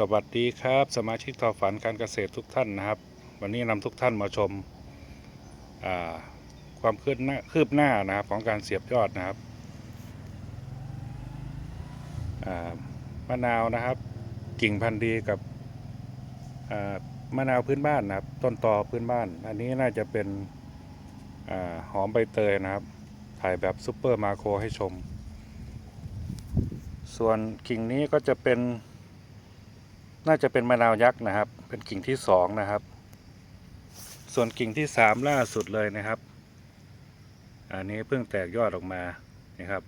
สวัสดีครับ สมาชิกต่อฝันการเกษตรทุกท่านนะครับ วันนี้นำทุกท่านมาชมาความคืบหน้าคืบหน้านะครับของการเสียบยอดนะครับามะนาวนะครับกิ่งพันธุ์ดีกับมะนาวพื้นบ้านนะครับ ต้นตอพื้นบ้าน อันนี้น่าจะเป็นอหอมใบเตยนะครับ ถ่ายแบบซุปเปอร์มาโครให้ชม ส่วนกิ่งนี้ก็จะเป็น น่าจะเป็นมะนาวยักษ์นะครับ เป็นกิ่งที่สองนะครับ ส่วนกิ่งที่สามล่าสุดเลยนะครับ อันนี้เพิ่งแตกยอดออกมานี่ครับ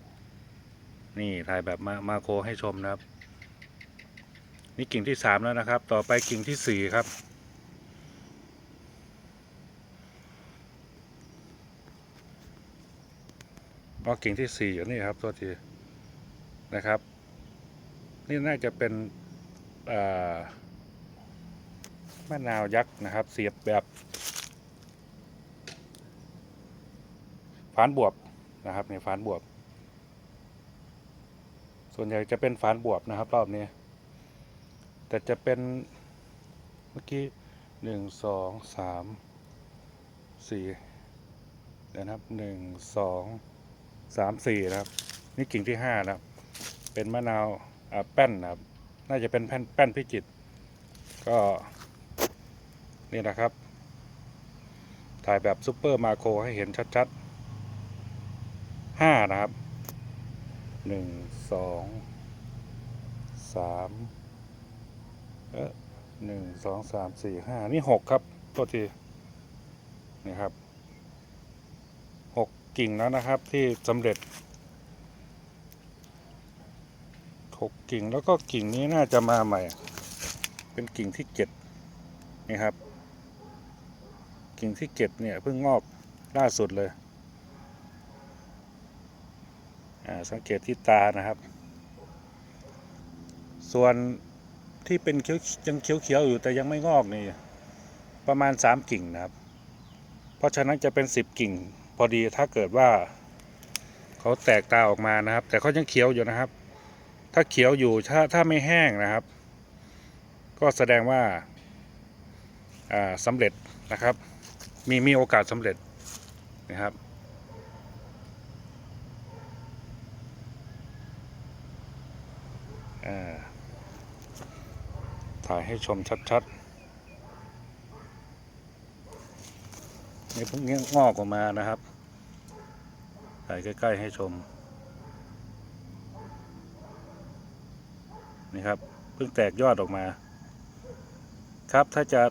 นี่ถ่ายแบบมามาโคให้ชมนะครับ นี่กิ่งที่สามแล้วนะครับ ต่อไปกิ่งที่สี่ครับก็กิ่งที่สี่อยู่นี่ครับตัวทีนะครับ นี่น่าจะเป็น มะนาวยักษ์นะครับ เสียบแบบฝานบวบนะครับในฝานบวบ ส่วนใหญ่จะเป็นฝานบวบนะครับรอบนี้ แต่จะเป็นเมื่อกี้หนึ่งสองสามสี่เดี๋ยวนะครับหนึ่งสองสามสี่นะครับ นี่กิ่งที่ห้านะครับ เป็นมะนาวแป้นนะครับ น่าจะเป็นแป้นแป้นพิจิตก็นี่นะครับ ถ่ายแบบซูเปอร์มาโครให้เห็นชัดๆห้านะครับหนึ่งสองสามเออหนึ่งสองสามสี่ห้านี่หกครับตัวทีนี่ครับหกกิ่งแล้วนะครับที่สำเร็จ หกกิ่งแล้วก็กิ่งนี้น่าจะมาใหม่ เป็นกิ่งที่เจ็ดนี่ครับ กิ่งที่เจ็ดเนี่ยเพิ่งงอกล่าสุดเลยสังเกตที่ตานะครับ ส่วนที่เป็นเขียวยังเขียวๆอยู่แต่ยังไม่งอกนี่ประมาณสามกิ่งนะครับ เพราะฉะนั้นจะเป็นสิบกิ่ง พอดีถ้าเกิดว่าเขาแตกตาออกมานะครับ แต่เขายังเขียวอยู่นะครับ ถ้าเขียวอยู่ถ้าถ้าไม่แห้งนะครับ ก็แสดงว่าอ่าสำเร็จนะครับ มีมีโอกาสสำเร็จนะครับถ่ายให้ชมชัดๆในี่เพิ่งงอกออกมานะครับถ่ายใกล้ ๆ ให้ชม นะครับเพิ่งแตกยอดออกมา ครับถ้าจะ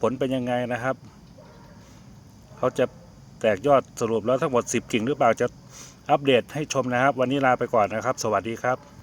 ผลเป็นยังไงนะครับเขาจะแตกยอดสรุปแล้วทั้งหมด 10 กิ่งหรือเปล่าจะอัปเดตให้ชมนะครับ วันนี้ลาไปก่อนนะครับ สวัสดีครับ